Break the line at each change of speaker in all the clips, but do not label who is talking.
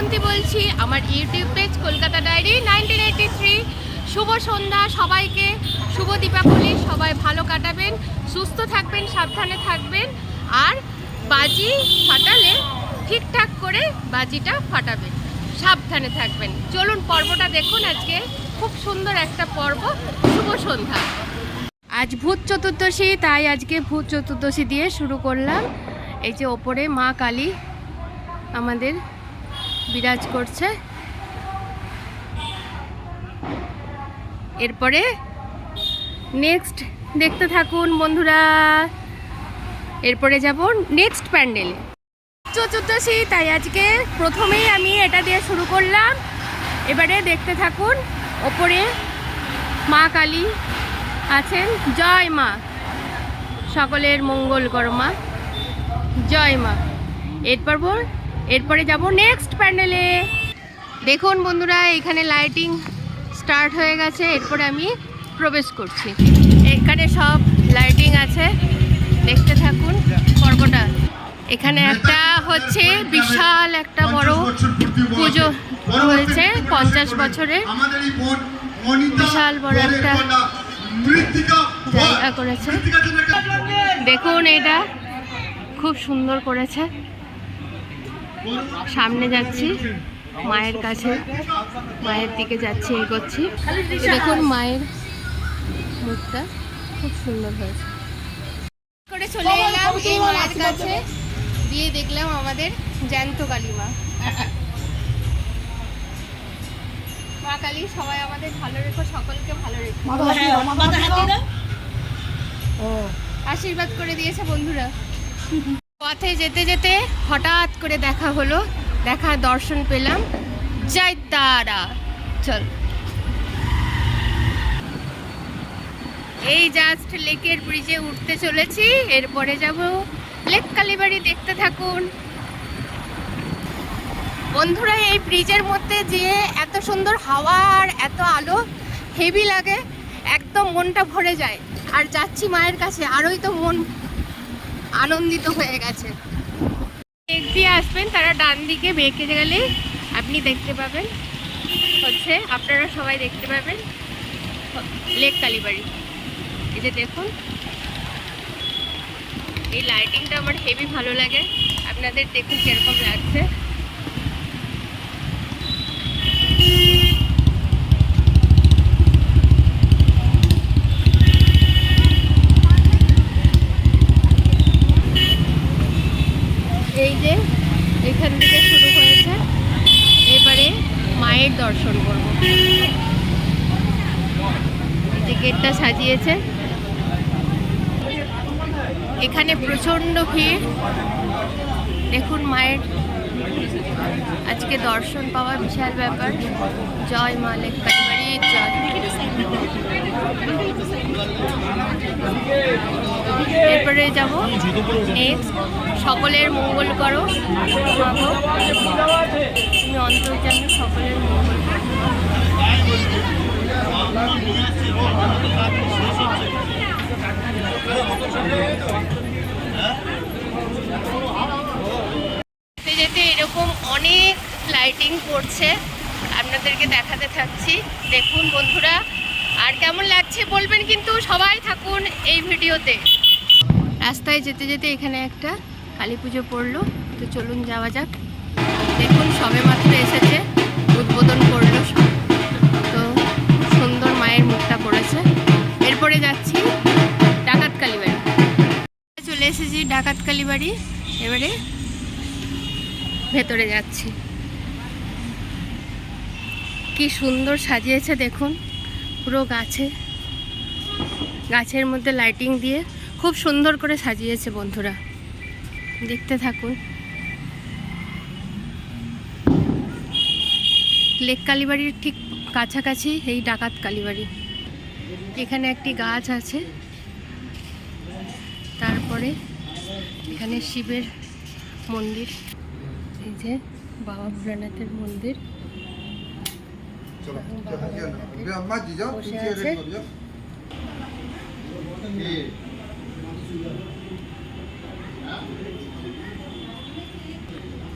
শ্রাবন্তী বলছি, আমার YouTube page Kolkata diary nineteen eighty three শুভ সন্ধ্যা সবাইকে, শুভ দীপাবলি, সবাই ভালো কাটাবেন, সুস্থ থাকবেন, সাবধানে থাকবেন, আর বাজি ফাটালে ঠিকঠাক করে বাজিটা ফাটাবেন, সাবধানে থাকবেন। চলুন পর্বটা দেখুন, আজকে খুব সুন্দর একটা পর্ব, শুভ সন্ধ্যা। আজ ভূত চতুর্দশী, তাই আজকে ভূত চতুর্দশী দিয়ে শুরু করলাম। এই যে ওপরে মা কালী, আমাদের বিরাজ করছে। এরপরে নেক্সট দেখতে থাকুন বন্ধুরা। এরপরে যাব নেক্সট প্যান্ডেলে চতুর্দশী, তাই আজকে প্রথমেই আমি এটা দিয়ে শুরু করলাম। এবারে দেখতে থাকুন, ওপরে মা কালী আছেন। জয় মা। সকলের মঙ্গল করো মা জয় মা। এরপর এরপরে যাব নেক্সট প্যান্ডেলে দেখুন বন্ধুরা এখানে লাইটিং স্টার্ট হয়ে গেছে এরপরে আমি প্রবেশ করছি। এখানে সব লাইটিং আছে দেখতে থাকুন পর্বটা। এখানে একটা হচ্ছে বিশাল একটা বড় পুজো হয়েছে পঞ্চাশ বছরের। বিশাল বড় একটা। জায়গা করেছে। দেখুন এটা খুব সুন্দর করেছে। সামনে যাচ্ছি মায়ের কাছে। মায়ের দিকে যাচ্ছি এগোচ্ছি। দেখুন মায়ের মুখটা খুব সুন্দর হয়েছে। করে চলে এলাম এই মায়ের কাছে। দিয়ে দেখলাম আমাদের জ্যান্ত কালীমা। মা কালী সবাই আমাদের ভালো রেখো সকলকে ভালো রেখো। আশীর্বাদ করে দিয়েছে বন্ধুরা। পথে যেতে যেতে হঠাৎ করে দেখা হলো দেখা দর্শন পেলাম যাই তারা। চল। এই জাস্ট লেকের ব্রিজে উঠতে চলেছি, এরপরে যাব লেক কালীবাড়ি দেখতে থাকুন। বন্ধুরা, এই ব্রিজের মধ্যে যে এত সুন্দর হাওয়া আর এত আলো হেভি লাগে, একদম মনটা ভরে যায়। আর যাচ্ছি মায়ের কাছে, আরোই তো মন আনন্দিত হয়ে গেছে। দেখতে দিয়ে আসবেন, তারা ডান দিকে বেঁকে গেলে আপনি দেখতে পাবেন। হচ্ছে আপনারা সবাই দেখতে পাবেন লেক কালীবাড়ি। এই যে দেখুন, এই লাইটিংটা আমার হেভি ভালো লাগে। আপনাদের দেখুন কীরকম লাগছে এই যে এখান থেকে শুরু হয়েছে এবারে মায়ের দর্শন করব এই যে গেটটা সাজিয়েছে। এখানে প্রচণ্ড ভিড়। দেখুন মায়ের আজকে দর্শন পাওয়া বিশাল ব্যাপার। জয় মা লেক জয়। এরপরে যাব। সকলের মঙ্গল করো। তুমি অন্তর্জামী সকলের মঙ্গল করো। যেতে যেতে এরকম অনেক লাইটিং পড়ছে আপনাদেরকে দেখাতে থাকছি। দেখুন বন্ধুরা, আর কেমন লাগছে বলবেন কিন্তু সবাই থাকুন এই ভিডিওতে। রাস্তায় যেতে যেতে এখানে একটা কালী পুজো পড়ল। তো চলুন যাওয়া যাক। দেখুন, সবে মাত্র এসেছে, উদ্বোধন করল সব। মায়ের মুখটা করেছে এরপরে যাচ্ছি ডাকাত কালীবাড়ি। চলে এসেছি ডাকাত কালীবাড়ি। এবারে ভেতরে যাচ্ছি। কি সুন্দর সাজিয়েছে দেখুন, পুরো গাছে। গাছের মধ্যে লাইটিং দিয়ে খুব সুন্দর করে সাজিয়েছে বন্ধুরা। দেখতে থাকুন। লেক কালীবাড়ির ঠিক কাছাকাছি এই ডাকাত কালীবাড়ি। এখানে একটি গাছ আছে। তারপরে এখানে শিবের মন্দির। এই যে বাবা ভোলানাথের মন্দির। বসে আছে।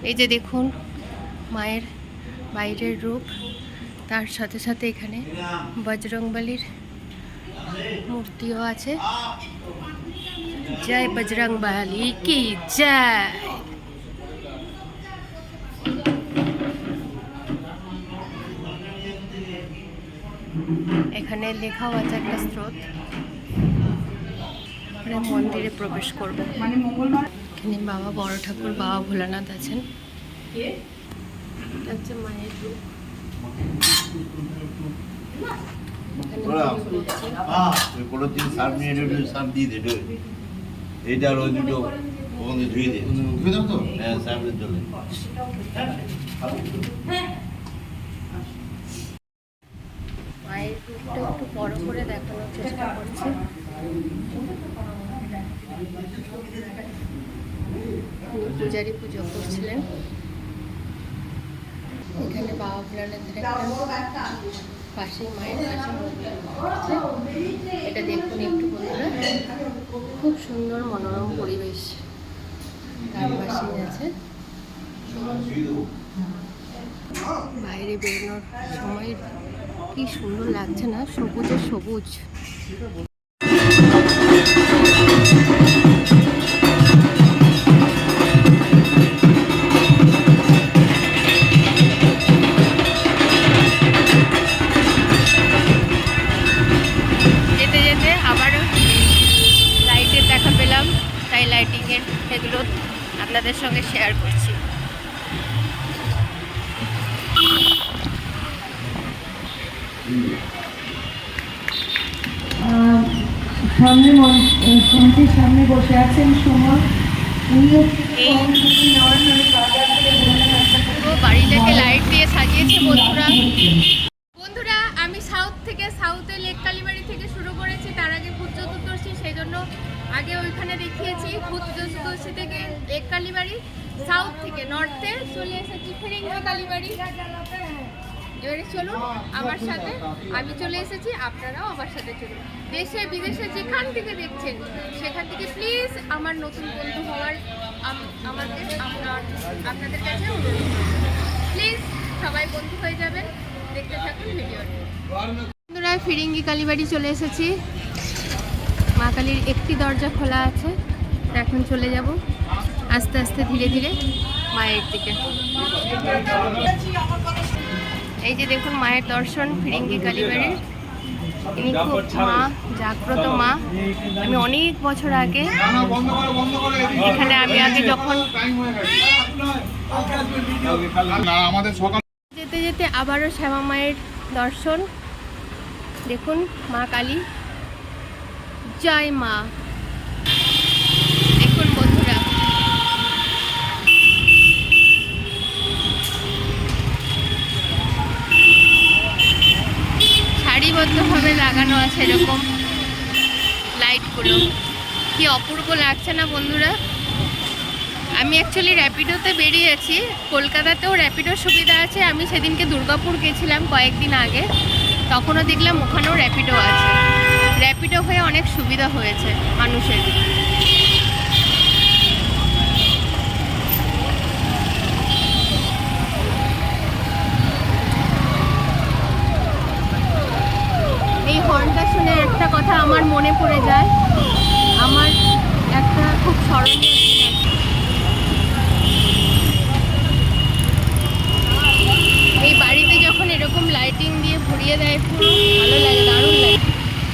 এই যে দেখুন মায়ের বাইরের রূপ। তার সাথে সাথে এখানে বজরংবলির মূর্তিও আছে। জয় বজরং বালি কি জয়। এখানে লেখাও আছে একটা স্রোত। মন্দিরে প্রবেশ করব। এখানে বাবা বড় ঠাকুর বাবা ভোলানাথ আছেন। হচ্ছে মায়ের রূপ। এখানে পুজো হচ্ছে।
কোনো দিন সার নিয়ে একটু সার দিয়ে দে এইটা আর দুটো ওখানে ধুয়ে দে
ধুয়ে দাও তো
হ্যাঁ সামনের জলে
মায়ের রূপটা একটু বড় করে দেখানোর চেষ্টা করছি পূজারি পুজো করছিলেন এখানে বাবা ভোলানাথের একটা পাশে মায়ের পাশে এটা দেখুন একটু বন্ধুরা। খুব সুন্দর মনোরম পরিবেশ তার পাশেই আছে। বাইরে বেরোনোর সময় কি সুন্দর লাগছে না? সবুজে সবুজ।
সামনে মন- মঞ্চের সামনে বসে আছেন সুমন
বাড়িটাকে লাইট দিয়ে সাজিয়েছে বন্ধুরা। বন্ধুরা আমি সাউথ থেকে সাউথে লেক কালীবাড়ি থেকে শুরু করেছি। তার আগে ভূত চতুর্দশী সেই জন্য আগে ওইখানে দেখিয়েছি। ভূত চতুর্দশী থেকে লেক কালীবাড়ি সাউথ থেকে নর্থে চলে এসেছি। ফিরিঙ্গি কালীবাড়ি এবারে চলুন, আমার সাথে আমি চলে এসেছি, আপনারাও আমার সাথে চলুন। দেশে, বিদেশে যেখান থেকে দেখছেন, সেখান থেকে প্লিজ আমার নতুন বন্ধু হওয়ার আম- আমাকে আপনার আপনাদের কাছে প্লিজ সবাই বন্ধু হয়ে যাবেন, দেখতে থাকুন ভিডিওটি বন্ধুরা, ফিরিঙ্গি কালীবাড়ি চলে এসেছি। মা কালীর একটি দরজা খোলা আছে এখন চলে যাব। আস্তে আস্তে ধীরে ধীরে মায়ের দিকে। এই যে দেখুন মায়ের দর্শন ফিরিঙ্গি কালীবাড়ির। ইনি খুব মা জাগ্রত মা। আমি অনেক বছর আগে এখানে আমি আগে যখন যেতে যেতে আবারও শ্যামা মায়ের দর্শন। দেখুন মা কালী। জয় মা দেখুন বন্ধুরা সারিবদ্ধভাবে লাগানো আছে এরকম লাইটগুলো কি অপূর্ব লাগছে না বন্ধুরা? আমি অ্যাকচুয়ালি র্যাপিডোতে বেরিয়েছি কলকাতাতেও র্যাপিডোর সুবিধা আছে। আমি সেদিনকে দুর্গাপুর গেছিলাম কয়েকদিন আগে। তখনও দেখলাম ওখানেও র্যাপিডো আছে। র্যাপিডো হয়ে অনেক সুবিধা হয়েছে মানুষের এই হর্নটা শুনে একটা কথা আমার মনে পড়ে যায়। আমার একটা খুব স্মরণীয় এই বাড়িতে যখন এরকম লাইটিং দিয়ে ভরিয়ে দেয় ভালো লাগে, দারুণ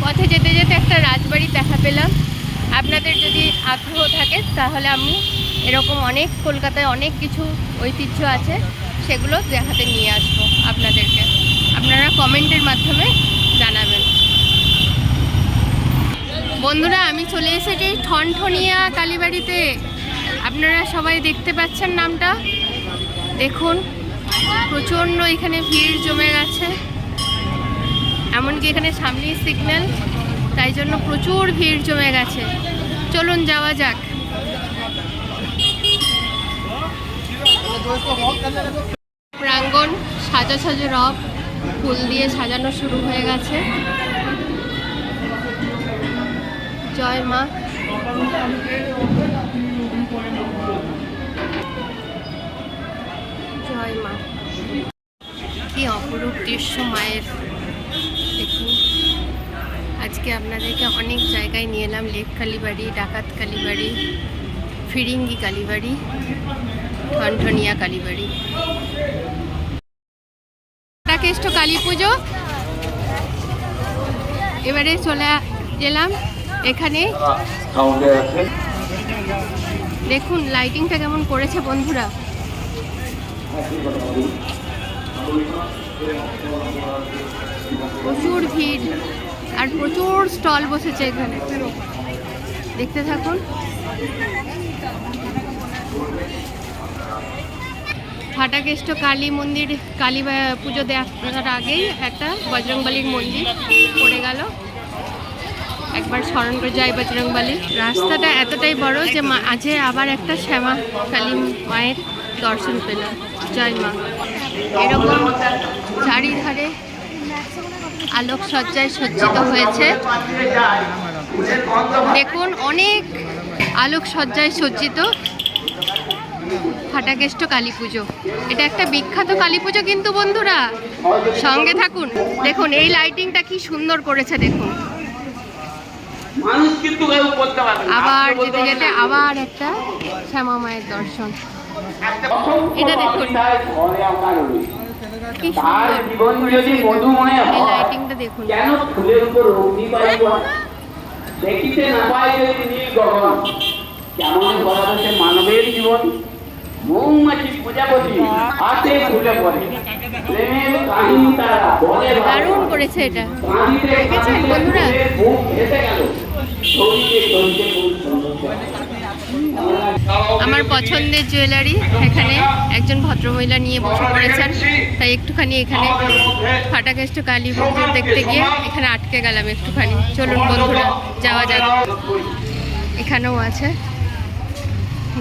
পথে যেতে যেতে একটা রাজবাড়ি দেখা পেলাম। আপনাদের যদি আগ্রহ থাকে, তাহলে আমি এরকম অনেক কলকাতায় অনেক কিছু ঐতিহ্য আছে, সেগুলো দেখাতে নিয়ে আসব আপনাদেরকে। আপনারা কমেন্টের মাধ্যমে জানাবেন। বন্ধুরা, আমি চলে এসেছি ঠনঠনিয়া কালীবাড়িতে। আপনারা সবাই দেখতে পাচ্ছেন নামটা? দেখুন, প্রচণ্ড এখানে ভিড় জমে গেছে। এমনকি এখানে সামনেই সিগন্যাল, তাই জন্য প্রচুর ভিড় জমে গেছে। চলুন, যাওয়া যাক। প্রাঙ্গণ সাজা সাজা রব, ফুল দিয়ে সাজানো শুরু হয়ে গেছে। জয় মা। জয় মা। নিজস্ব মায়ের। দেখুন। আজকে আপনাদেরকে অনেক জায়গায় নিয়ে এলাম। লেক কালীবাড়ি, ডাকাত কালীবাড়ি, ফিরিঙ্গি কালীবাড়ি, ঠনঠনিয়া কালীবাড়ি। কালী পুজো। এবারে চলে গেলাম। এখানে? দেখুন লাইটিংটা কেমন করেছে বন্ধুরা। প্রচুর ভিড় আর প্রচুর স্টল বসেছে এখানে। দেখতে থাকুন। ফাটাকেষ্ট কালী মন্দির কালী পুজো দেওয়ার আগেই একটা বজরংবলির মন্দির পড়ে গেল। একবার স্মরণ করে যাই বজরংবলী রাস্তাটা এতটাই বড় যে মা- আজে আবার একটা শ্যামা কালী মায়ের দর্শন পেলাম। জয় মা। এরকম চারিধারে আলোকসজ্জায় সজ্জিত হয়েছে। দেখুন, অনেক আলোকসজ্জায় সজ্জিত ফাটাকেষ্ট কালী পুজো। এটা একটা বিখ্যাত কালী পুজো কিন্তু বন্ধুরা। সঙ্গে থাকুন। দেখুন, এই লাইটিংটা কি সুন্দর করেছে, দেখুন
মানুষ কিন্তু কেউ করতে পারবে না।
আবার যেতে যেতে আবার একটা শ্যামা মায়ের দর্শন। এটা দেখুন। কি সুন্দর। লাইটিংটা দেখুন।
দেখিতে না পাই যদি নীল গগন। কেমন বলাদেশে মানবের জীবন? মৌমাছি প্রজাপতি হাতে ফুলে পড়ে। প্রেমের কাহিনী তারা বলে
দারুণ করেছে এটা। দেখেছেন বন্ধুরা?
ফুলের ভেসে গেল।
আমার পছন্দের জুয়েলারি এখানে একজন ভদ্রমহিলা নিয়ে বসে পড়েছেন। তাই একটুখানি এখানে ফাটাকেষ্ট কালী মন্দির দেখতে গিয়ে এখানে আটকে গেলাম একটুখানি। চলুন বন্ধুরা, যাওয়া যাক। এখানেও আছে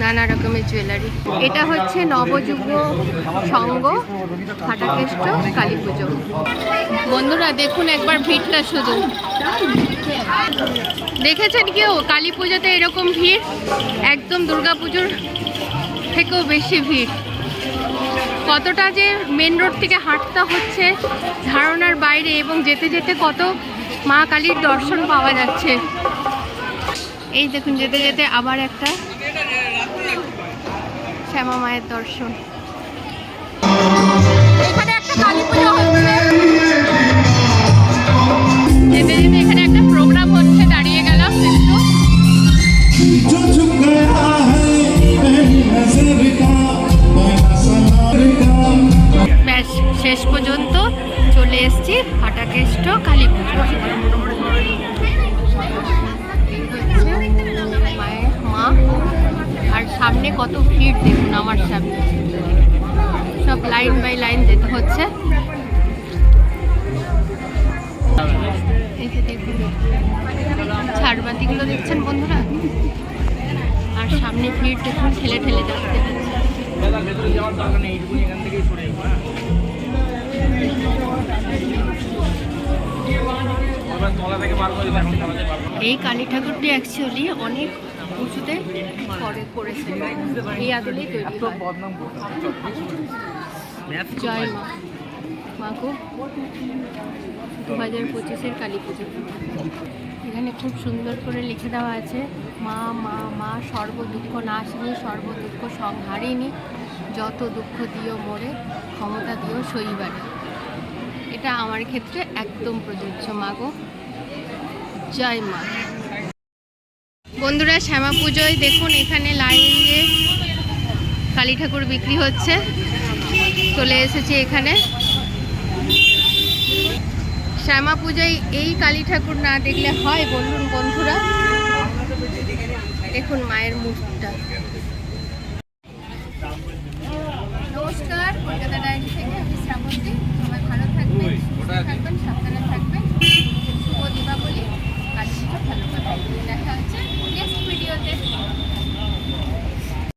নানা রকমের জুয়েলারি এটা হচ্ছে নবযুগ সংঘ ফাটাকেষ্ট, কালী পুজো। বন্ধুরা, দেখুন একবার ভিড়টা শুধু। দেখেছেন কেউ কালী পুজোতে এরকম ভিড়? একদম দুর্গা পুজোর থেকেও বেশি ভিড়। কতটা যে মেন রোড থেকে হাঁটতে হচ্ছে ধারণার বাইরে এবং যেতে যেতে কত মা কালীর দর্শন পাওয়া যাচ্ছে। এই দেখুন যেতে যেতে আবার একটা শ্যামা মায়ের দর্শন। এখানে একটা কালী পুজো হচ্ছে। যেতে যেতে এখানে শেষ পর্যন্ত চলে এসেছি ফাটাকেষ্ট কালী পুজো মা আর সামনে কত ভিড় দেখুন আমার সামনে। সব লাইন বাই লাইন যেতে হচ্ছে। ঝাড়বাতিগুলো দেখছেন বন্ধুরা? আর সামনে ভিড় দেখুন, ঠেলে ঠেলে যাচ্ছে। এই কালী ঠাকুরটি অ্যাকচুয়ালি অনেক উঁচুতে করে করেছে। এই আদলেই তৈরি জয় মা। মাগো দু হাজার পঁচিশের কালী পুজো। এখানে খুব সুন্দর করে লিখে দেওয়া আছে, মা মা মা, সর্ব দুঃখ নাশিনী সর্ব দুঃখ সংহারিণী যত দুঃখ দিও মোরে, ক্ষমতা দিও সইবারে এটা আমার ক্ষেত্রে একদম প্রযোজ্য মাগো জয় মা। বন্ধুরা, শ্যামা পুজোয় দেখুন, এখানে লাইন দিয়ে কালী ঠাকুর বিক্রি হচ্ছে। চলে এসেছি এখানে। শ্যামা পুজোয় এই কালী ঠাকুর না দেখলে হয় বলুন বন্ধুরা? দেখুন মায়ের মুখটা